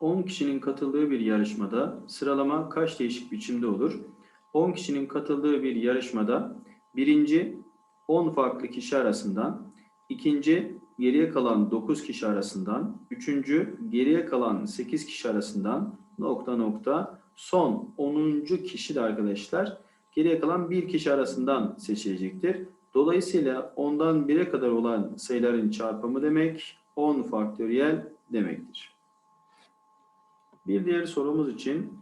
10 kişinin katıldığı bir yarışmada sıralama kaç değişik biçimde olur? 10 kişinin katıldığı bir yarışmada birinci 10 farklı kişi arasından, ikinci geriye kalan 9 kişi arasından, üçüncü geriye kalan 8 kişi arasından nokta nokta son 10. kişi de arkadaşlar geriye kalan bir kişi arasından seçilecektir. Dolayısıyla 10'dan 1'e kadar olan sayıların çarpımı demek 10 faktöriyel demektir. Bir diğer sorumuz için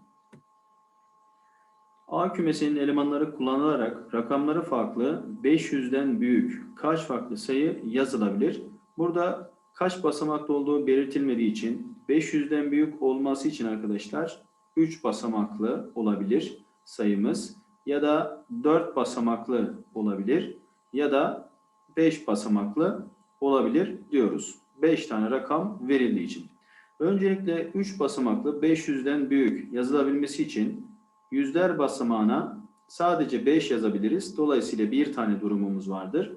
A kümesinin elemanları kullanılarak rakamları farklı 500'den büyük kaç farklı sayı yazılabilir? Burada kaç basamaklı olduğu belirtilmediği için 500'den büyük olması için arkadaşlar 3 basamaklı olabilir sayımız ya da 4 basamaklı olabilir ya da 5 basamaklı olabilir diyoruz. 5 tane rakam verildiği için. Öncelikle 3 basamaklı 500'den büyük yazılabilmesi için yüzler basamağına sadece 5 yazabiliriz. Dolayısıyla bir tane durumumuz vardır.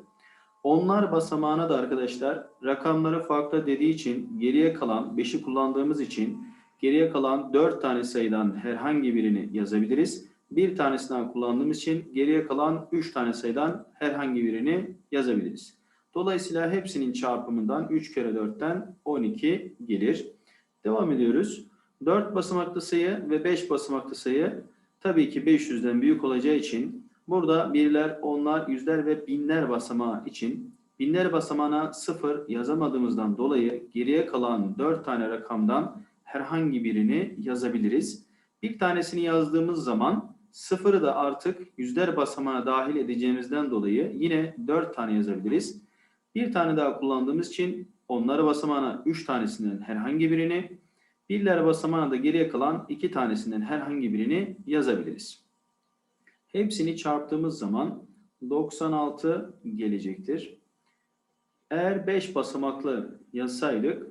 Onlar basamağına da arkadaşlar rakamları farklı dediği için geriye kalan 5'i kullandığımız için geriye kalan 4 tane sayıdan herhangi birini yazabiliriz. Bir tanesinden kullandığımız için geriye kalan 3 tane sayıdan herhangi birini yazabiliriz. Dolayısıyla hepsinin çarpımından 3 kere 4'ten 12 gelir. Devam ediyoruz. 4 basamaklı sayı ve 5 basamaklı sayı tabii ki 500'den büyük olacağı için burada birler, onlar, yüzler ve binler basamağı için binler basamağına 0 yazamadığımızdan dolayı geriye kalan 4 tane rakamdan herhangi birini yazabiliriz. Bir tanesini yazdığımız zaman sıfırı da artık yüzler basamağına dahil edeceğimizden dolayı yine 4 tane yazabiliriz. Bir tane daha kullandığımız için onları basamağına 3 tanesinden herhangi birini, birler basamağına da geriye kalan 2 tanesinden herhangi birini yazabiliriz. Hepsini çarptığımız zaman 96 gelecektir. Eğer 5 basamaklı yazsaydık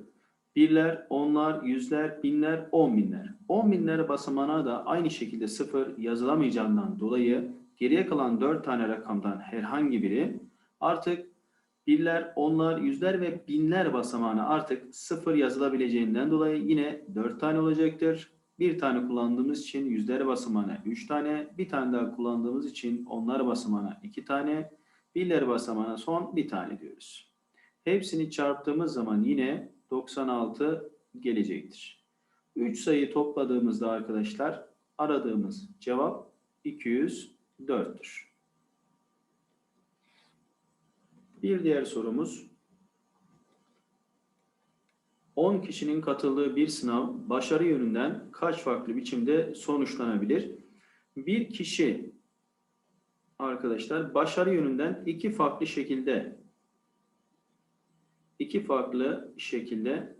birler, onlar, yüzler, binler, on binler. On binler basamağına da aynı şekilde sıfır yazılamayacağından dolayı geriye kalan 4 tane rakamdan herhangi biri artık birler, onlar, yüzler ve binler basamağına artık sıfır yazılabileceğinden dolayı yine 4 tane olacaktır. Bir tane kullandığımız için yüzler basamağına 3 tane, bir tane daha kullandığımız için onlar basamağına 2 tane, birler basamağına son bir tane diyoruz. Hepsini çarptığımız zaman yine 96 gelecektir. 3 sayı topladığımızda arkadaşlar aradığımız cevap 204'tür. Bir diğer sorumuz 10 kişinin katıldığı bir sınav başarı yönünden kaç farklı biçimde sonuçlanabilir? Bir kişi arkadaşlar başarı yönünden iki farklı şekilde iki farklı şekilde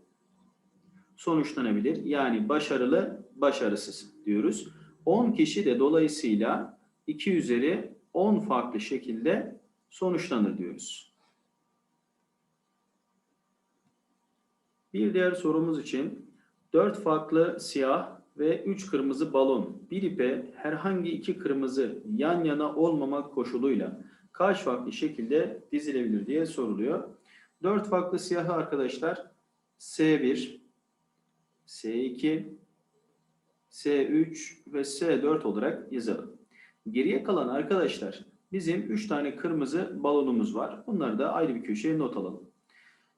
sonuçlanabilir. Yani başarılı, başarısız diyoruz. 10 kişi de dolayısıyla 2 üzeri 10 farklı şekilde sonuçlanır diyoruz. Bir diğer sorumuz için 4 farklı siyah ve 3 kırmızı balon bir ipe herhangi iki kırmızı yan yana olmamak koşuluyla kaç farklı şekilde dizilebilir diye soruluyor. 4 farklı siyahı arkadaşlar S1, S2, S3 ve S4 olarak yazalım. Geriye kalan arkadaşlar bizim 3 tane kırmızı balonumuz var. Bunları da ayrı bir köşeye not alalım.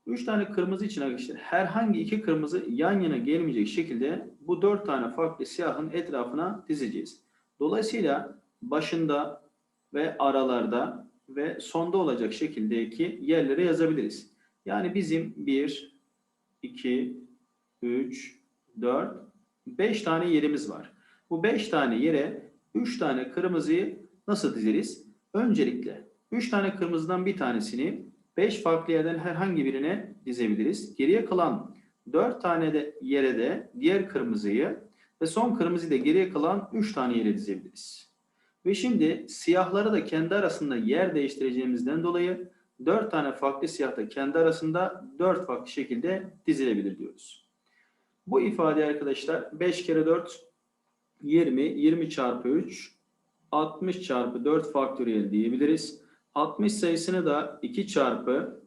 3 tane kırmızı için arkadaşlar herhangi iki kırmızı yan yana gelmeyecek şekilde bu 4 tane farklı siyahın etrafına dizeceğiz. Dolayısıyla başında ve aralarda ve sonda olacak şekildeki yerlere yazabiliriz. Yani bizim 1, 2, 3, 4, 5 tane yerimiz var. Bu 5 tane yere 3 tane kırmızıyı nasıl dizeriz? Öncelikle 3 tane kırmızıdan bir tanesini 5 farklı yerden herhangi birine dizebiliriz. Geriye kalan 4 tane de yere de diğer kırmızıyı ve son kırmızıyı da geriye kalan 3 tane yere dizebiliriz. Ve şimdi siyahları da kendi arasında yer değiştireceğimizden dolayı 4 tane farklı siyah da kendi arasında 4 farklı şekilde dizilebilir diyoruz. Bu ifade arkadaşlar 5 kere 4 20, 20 çarpı 3 60 çarpı 4 faktöriyel diyebiliriz. 60 sayısını da 2 çarpı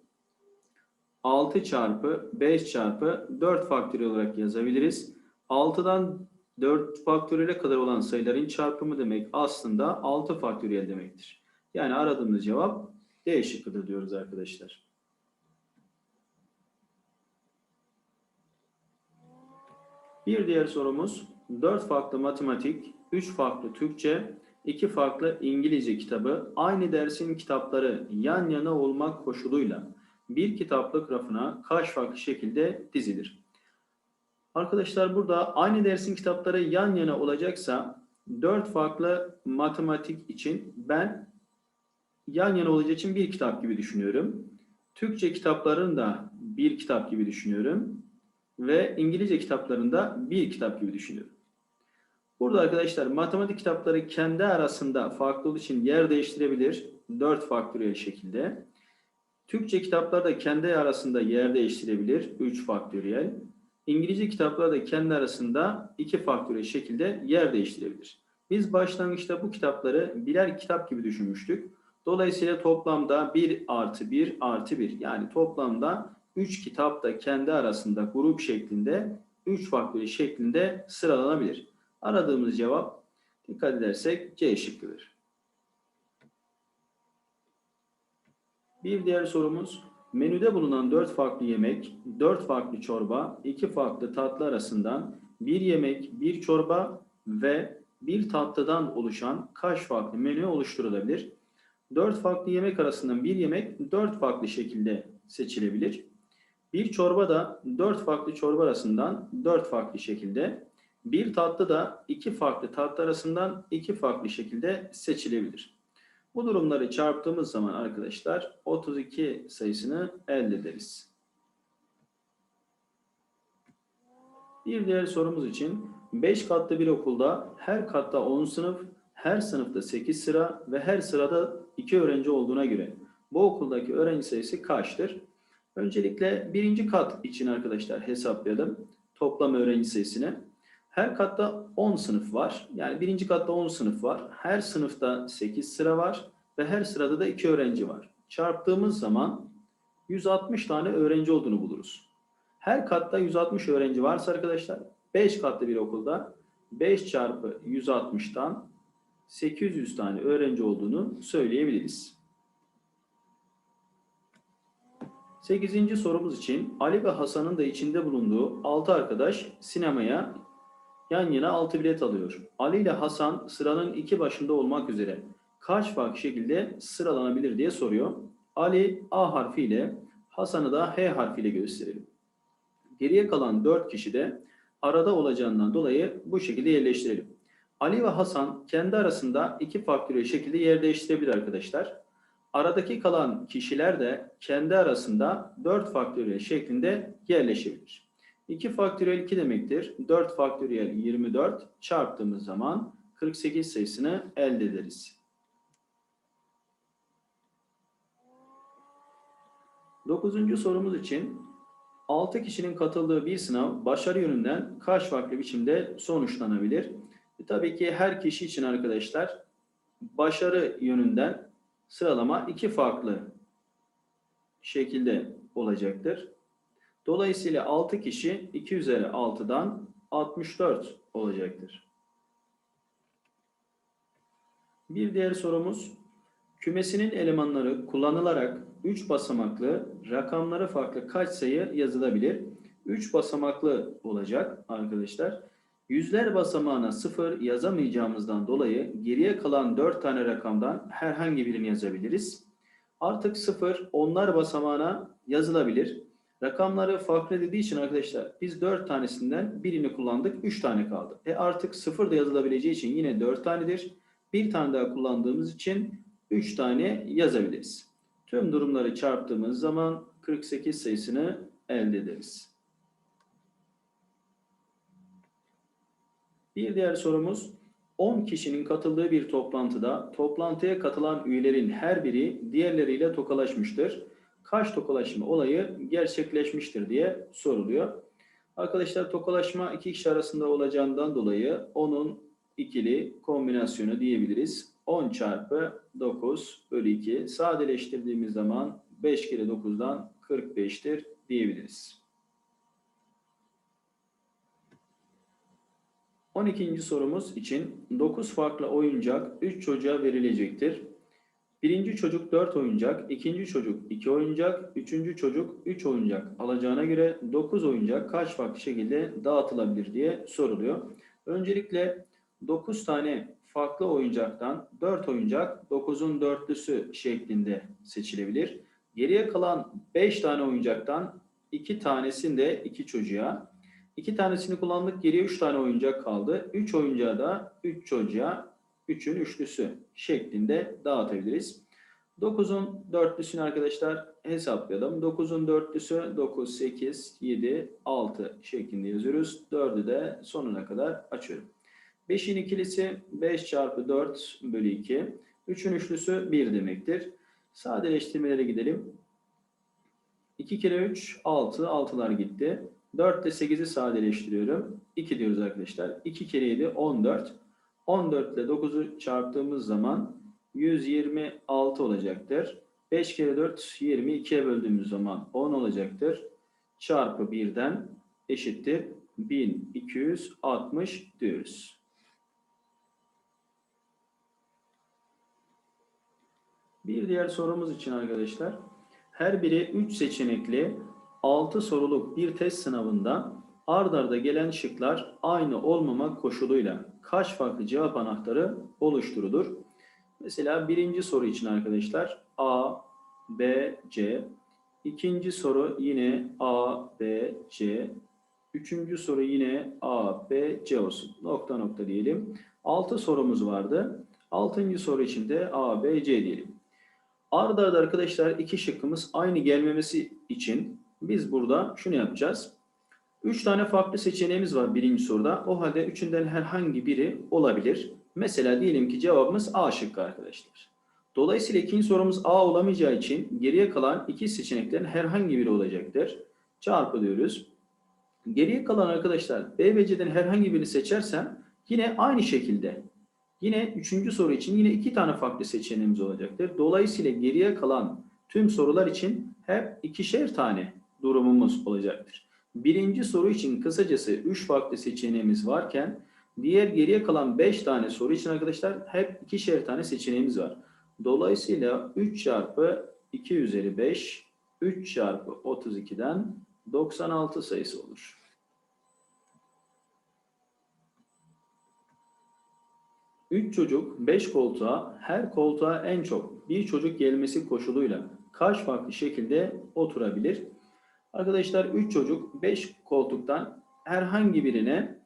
6 çarpı 5 çarpı 4 faktöriyel olarak yazabiliriz. 6'dan 4 faktöriyele kadar olan sayıların çarpımı demek aslında 6 faktöriyel demektir. Yani aradığımız cevap D şıkkıdır diyoruz arkadaşlar. Bir diğer sorumuz 4 farklı matematik, 3 farklı Türkçe, 2 farklı İngilizce kitabı aynı dersin kitapları yan yana olmak koşuluyla bir kitaplık rafına kaç farklı şekilde dizilir? Arkadaşlar burada aynı dersin kitapları yan yana olacaksa 4 farklı matematik için ben yan yana olacağı için bir kitap gibi düşünüyorum. Türkçe kitaplarını da bir kitap gibi düşünüyorum. Ve İngilizce kitaplarında bir kitap gibi düşünüyorum. Burada arkadaşlar matematik kitapları kendi arasında farklı olduğu için yer değiştirebilir. 4 faktöriyel şekilde. Türkçe kitaplar da kendi arasında yer değiştirebilir. 3 faktöriyel. İngilizce kitaplar da kendi arasında 2 faktöriyel şekilde yer değiştirebilir. Biz başlangıçta bu kitapları birer kitap gibi düşünmüştük. Dolayısıyla toplamda 1 artı 1 artı 1 yani toplamda 3 kitap da kendi arasında grup şeklinde 3 faktöriyel şeklinde sıralanabilir. Aradığımız cevap dikkat edersek C şıkkıdır. Bir diğer sorumuz menüde bulunan 4 farklı yemek, 4 farklı çorba, 2 farklı tatlı arasından bir yemek, bir çorba ve bir tatlıdan oluşan kaç farklı menü oluşturulabilir? 4 farklı yemek arasından bir yemek 4 farklı şekilde seçilebilir. Bir çorba da 4 farklı çorba arasından 4 farklı şekilde, bir tatlı da 2 farklı tatlı arasından 2 farklı şekilde seçilebilir. Bu durumları çarptığımız zaman arkadaşlar 32 sayısını elde ederiz. Bir diğer sorumuz için 5 katlı bir okulda her katta 10 sınıf, her sınıfta 8 sıra ve her sırada 2 öğrenci olduğuna göre bu okuldaki öğrenci sayısı kaçtır? Öncelikle birinci kat için arkadaşlar hesaplayalım toplam öğrenci sayısını. Her katta 10 sınıf var. Yani birinci katta 10 sınıf var. Her sınıfta 8 sıra var ve her sırada da 2 öğrenci var. Çarptığımız zaman 160 tane öğrenci olduğunu buluruz. Her katta 160 öğrenci varsa arkadaşlar 5 katlı bir okulda 5 çarpı 160'tan 800 tane öğrenci olduğunu söyleyebiliriz. 8. sorumuz için Ali ve Hasan'ın da içinde bulunduğu 6 arkadaş sinemaya yan yana 6 bilet alıyor. Ali ile Hasan sıranın iki başında olmak üzere kaç farklı şekilde sıralanabilir diye soruyor. Ali A harfiyle Hasan'ı da H harfiyle gösterelim. Geriye kalan 4 kişi de arada olacağından dolayı bu şekilde yerleştirelim. Ali ve Hasan kendi arasında iki faktöriyel şekilde yer değiştirebilir arkadaşlar. Aradaki kalan kişiler de kendi arasında 4 faktöriyel şeklinde yerleşebilir. 2 faktöriyel 2 demektir. 4 faktöriyel 24 çarptığımız zaman 48 sayısını elde ederiz. 9. sorumuz için 6 kişinin katıldığı bir sınav başarı yönünden kaç farklı biçimde sonuçlanabilir? E, tabii ki her kişi için arkadaşlar başarı yönünden sıralama iki farklı şekilde olacaktır. Dolayısıyla 6 kişi 2 üzeri 6'dan 64 olacaktır. Bir diğer sorumuz kümesinin elemanları kullanılarak 3 basamaklı rakamları farklı kaç sayı yazılabilir? 3 basamaklı olacak arkadaşlar. Yüzler basamağına 0 yazamayacağımızdan dolayı geriye kalan 4 tane rakamdan herhangi birini yazabiliriz. Artık 0 onlar basamağına yazılabilir. Rakamları farklı dediği için arkadaşlar biz 4 tanesinden birini kullandık 3 tane kaldı. E artık 0 da yazılabileceği için yine 4 tanedir. Bir tane daha kullandığımız için 3 tane yazabiliriz. Tüm durumları çarptığımız zaman 48 sayısını elde ederiz. Bir diğer sorumuz 10 kişinin katıldığı bir toplantıda toplantıya katılan üyelerin her biri diğerleriyle tokalaşmıştır. Kaç tokalaşma olayı gerçekleşmiştir diye soruluyor. Arkadaşlar tokalaşma iki kişi arasında olacağından dolayı onun ikili kombinasyonu diyebiliriz. 10 çarpı 9 bölü 2 sadeleştirdiğimiz zaman 5 kere 9'dan 45'tir diyebiliriz. 12. sorumuz için 9 farklı oyuncak 3 çocuğa verilecektir. Birinci çocuk 4 oyuncak, ikinci çocuk 2 oyuncak, üçüncü çocuk 3 oyuncak alacağına göre 9 oyuncak kaç farklı şekilde dağıtılabilir diye soruluyor. Öncelikle 9 tane farklı oyuncaktan 4 oyuncak 9'un dörtlüsü şeklinde seçilebilir. Geriye kalan 5 tane oyuncaktan 2 tanesini de 2 çocuğa, 2 tanesini kullandık geriye 3 tane oyuncak kaldı. 3 oyuncağı da 3 çocuğa 3'ün üçlüsü şeklinde dağıtabiliriz. 9'un dörtlüsünü arkadaşlar hesaplayalım. 9'un dörtlüsü 9, 8, 7, 6 şeklinde yazıyoruz. 4'ü de sonuna kadar açıyorum. 5'in ikilisi 5 çarpı 4 bölü 2. 3'ün üçlüsü 1 demektir. Sadeleştirmelere gidelim. 2 kere 3 6. 6'lar gitti. 4 ile 8'i sadeleştiriyorum. 2 diyoruz arkadaşlar. 2 kere 7 14. 14 ile 9'u çarptığımız zaman 126 olacaktır. 5 kere 4 22'ye böldüğümüz zaman 10 olacaktır. Çarpı 1'den eşittir 1260 diyoruz. Bir diğer sorumuz için arkadaşlar. Her biri 3 seçenekli 6 soruluk bir test sınavında ard arda gelen şıklar aynı olmamak koşuluyla kaç farklı cevap anahtarı oluşturulur? Mesela birinci soru için arkadaşlar A, B, C. İkinci soru yine A, B, C. Üçüncü soru yine A, B, C olsun. Nokta nokta diyelim. Altı sorumuz vardı. Altıncı soru için de A, B, C diyelim. Arda arda arkadaşlar iki şıkkımız aynı gelmemesi için biz burada şunu yapacağız. Üç tane farklı seçeneğimiz var birinci soruda. O halde üçünden herhangi biri olabilir. Mesela diyelim ki cevabımız A şıkkı arkadaşlar. Dolayısıyla ikinci sorumuz A olamayacağı için geriye kalan iki seçeneklerin herhangi biri olacaktır. Çarpı diyoruz. Geriye kalan arkadaşlar B ve C'den herhangi birini seçersem yine aynı şekilde Yine üçüncü soru için yine iki tane farklı seçeneğimiz olacaktır. Dolayısıyla geriye kalan tüm sorular için hep ikişer tane durumumuz olacaktır. Birinci soru için kısacası üç farklı seçeneğimiz varken diğer geriye kalan beş tane soru için arkadaşlar hep ikişer tane seçeneğimiz var. Dolayısıyla 3 çarpı 2 üzeri 5 3 çarpı 32'den 96 sayısı olur. Üç çocuk 5 koltuğa her koltuğa en çok bir çocuk gelmesi koşuluyla kaç farklı şekilde oturabilir? Arkadaşlar 3 çocuk 5 koltuktan herhangi birine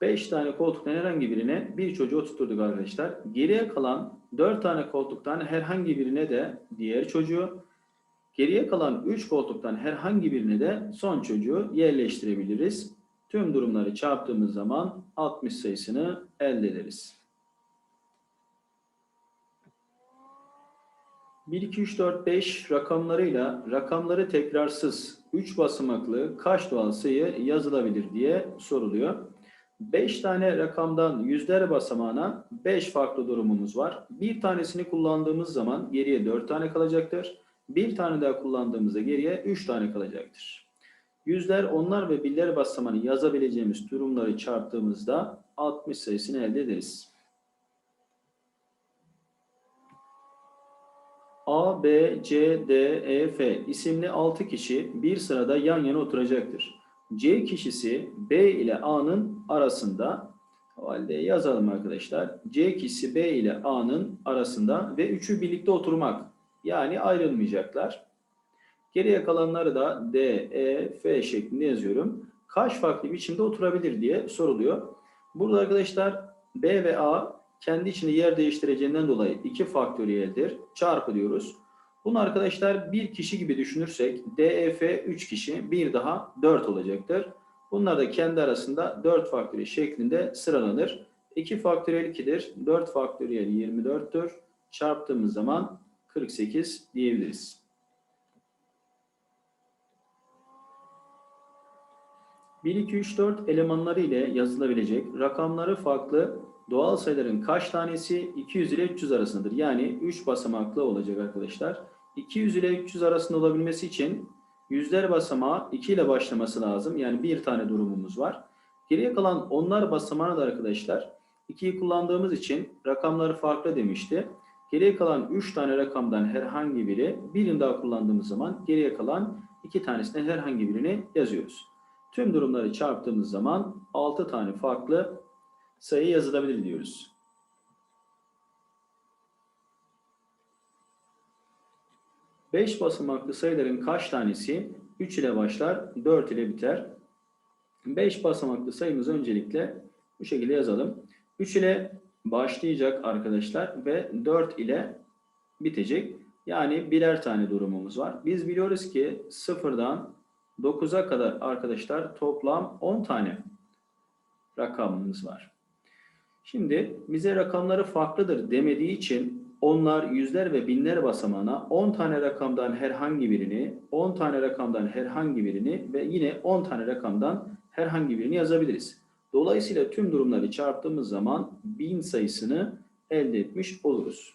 5 tane koltuktan herhangi birine bir çocuğu oturturduk arkadaşlar. Geriye kalan 4 tane koltuktan herhangi birine de diğer çocuğu, geriye kalan 3 koltuktan herhangi birine de son çocuğu yerleştirebiliriz. Tüm durumları çarptığımız zaman 60 sayısını elde ederiz. 1, 2, 3, 4, 5 rakamlarıyla rakamları tekrarsız 3 basamaklı kaç doğal sayı yazılabilir diye soruluyor. 5 tane rakamdan yüzler basamağına 5 farklı durumumuz var. Bir tanesini kullandığımız zaman geriye 4 tane kalacaktır. Bir tane daha kullandığımızda geriye 3 tane kalacaktır. Yüzler, onlar ve biller basamağını yazabileceğimiz durumları çarptığımızda 60 sayısını elde ederiz. A, B, C, D, E, F isimli 6 kişi bir sırada yan yana oturacaktır. C kişisi B ile A'nın arasında o halde yazalım arkadaşlar. C kişisi B ile A'nın arasında ve üçü birlikte oturmak. Yani ayrılmayacaklar. Geriye kalanları da D, E, F şeklinde yazıyorum. Kaç farklı biçimde oturabilir diye soruluyor. Burada arkadaşlar B ve A kendi içinde yer değiştireceğinden dolayı 2 faktöriyeldir. Çarpı diyoruz. Bunu arkadaşlar bir kişi gibi düşünürsek DEF 3 kişi bir daha 4 olacaktır. Bunlar da kendi arasında 4 faktöriyel şeklinde sıralanır. 2 faktöriyel 2'dir. 4 faktöriyel 24'tür. Çarptığımız zaman 48 diyebiliriz. 1, 2, 3, 4 elemanları ile yazılabilecek rakamları farklı doğal sayıların kaç tanesi 200 ile 300 arasındadır. Yani 3 basamaklı olacak arkadaşlar. 200 ile 300 arasında olabilmesi için yüzler basamağı 2 ile başlaması lazım. Yani bir tane durumumuz var. Geriye kalan onlar basamağına da arkadaşlar 2'yi kullandığımız için rakamları farklı demişti. Geriye kalan 3 tane rakamdan herhangi biri birini daha kullandığımız zaman geriye kalan 2 tanesinden herhangi birini yazıyoruz. Tüm durumları çarptığımız zaman 6 tane farklı sayı yazılabilir diyoruz. Beş basamaklı sayıların kaç tanesi 3 ile başlar, 4 ile biter? 5 basamaklı sayımız öncelikle bu şekilde yazalım. 3 ile başlayacak arkadaşlar ve 4 ile bitecek. Yani birer tane durumumuz var. Biz biliyoruz ki sıfırdan 9'a kadar arkadaşlar toplam 10 tane rakamımız var. Şimdi bize rakamları farklıdır demediği için onlar yüzler ve binler basamağına 10 tane rakamdan herhangi birini, 10 tane rakamdan herhangi birini ve yine 10 tane rakamdan herhangi birini yazabiliriz. Dolayısıyla tüm durumları çarptığımız zaman 1000 sayısını elde etmiş oluruz.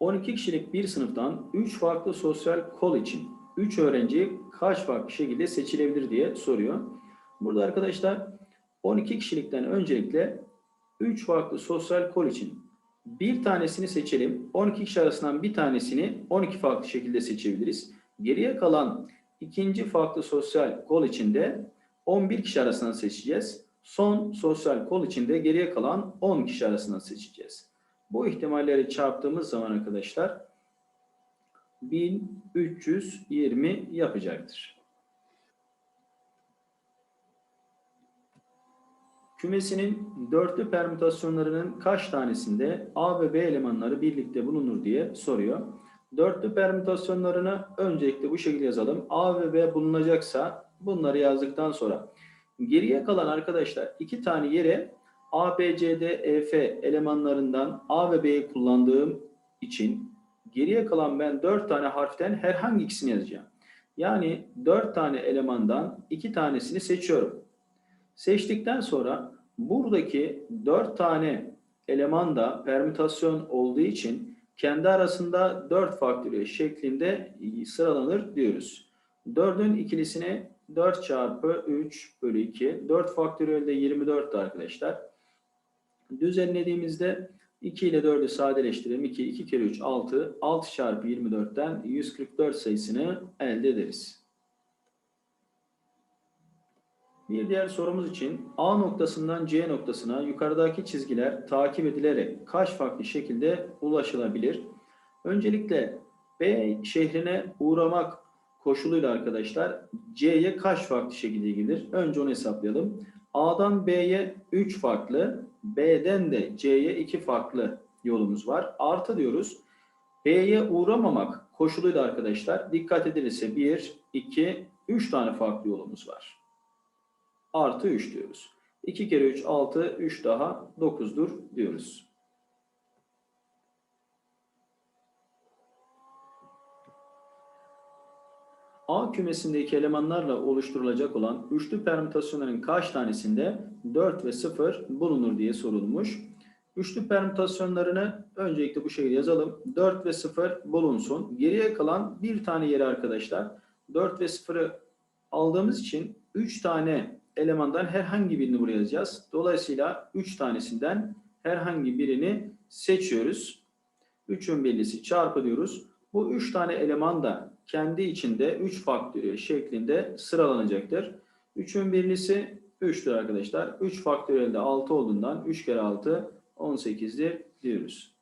12 kişilik bir sınıftan 3 farklı sosyal kol için 3 öğrenci kaç farklı şekilde seçilebilir diye soruyor. Burada arkadaşlar 12 kişilikten öncelikle 3 farklı sosyal kol için bir tanesini seçelim. 12 kişi arasından bir tanesini 12 farklı şekilde seçebiliriz. Geriye kalan ikinci farklı sosyal kol içinde 11 kişi arasından seçeceğiz. Son sosyal kol içinde geriye kalan 10 kişi arasından seçeceğiz. Bu ihtimalleri çarptığımız zaman arkadaşlar 1320 yapacaktır. Kümesinin dörtlü permütasyonlarının kaç tanesinde A ve B elemanları birlikte bulunur diye soruyor. Dörtlü permütasyonlarını öncelikle bu şekilde yazalım. A ve B bulunacaksa bunları yazdıktan sonra geriye kalan arkadaşlar iki tane yere A, B, C, D, E, F elemanlarından A ve B'yi kullandığım için geriye kalan ben dört tane harften herhangi ikisini yazacağım. Yani dört tane elemandan iki tanesini seçiyorum. Seçtikten sonra buradaki dört tane eleman da permütasyon olduğu için kendi arasında 4 faktöriyel şeklinde sıralanır diyoruz. 4'ün ikilisine 4 çarpı 3 bölü 2. 4 faktöriyel de 24 arkadaşlar. Düzenlediğimizde 2 ile 4'ü sadeleştirelim. 2, 2 kere 3, 6. 6 çarpı 24'ten 144 sayısını elde ederiz. Bir diğer sorumuz için A noktasından C noktasına yukarıdaki çizgiler takip edilerek kaç farklı şekilde ulaşılabilir? Öncelikle B şehrine uğramak koşuluyla arkadaşlar C'ye kaç farklı şekilde gidilir? Önce onu hesaplayalım. A'dan B'ye 3 farklı, B'den de C'ye 2 farklı yolumuz var. Artı diyoruz. B'ye uğramamak koşuluyla arkadaşlar dikkat edilirse 1, 2, 3 tane farklı yolumuz var artı 3 diyoruz. 2 kere 3 6, 3 daha 9'dur diyoruz. A kümesindeki elemanlarla oluşturulacak olan üçlü permütasyonların kaç tanesinde 4 ve 0 bulunur diye sorulmuş. Üçlü permütasyonlarını öncelikle bu şekilde yazalım. 4 ve 0 bulunsun. Geriye kalan bir tane yeri arkadaşlar 4 ve 0'ı aldığımız için 3 tane elemandan herhangi birini buraya yazacağız. Dolayısıyla 3 tanesinden herhangi birini seçiyoruz. 3'ün birlisi çarpı diyoruz. Bu 3 tane eleman da kendi içinde 3 faktöriyel şeklinde sıralanacaktır. 3'ün birlisi 3'tür arkadaşlar. 3 faktöriyelde 6 olduğundan 3 kere 6 18'dir diyoruz.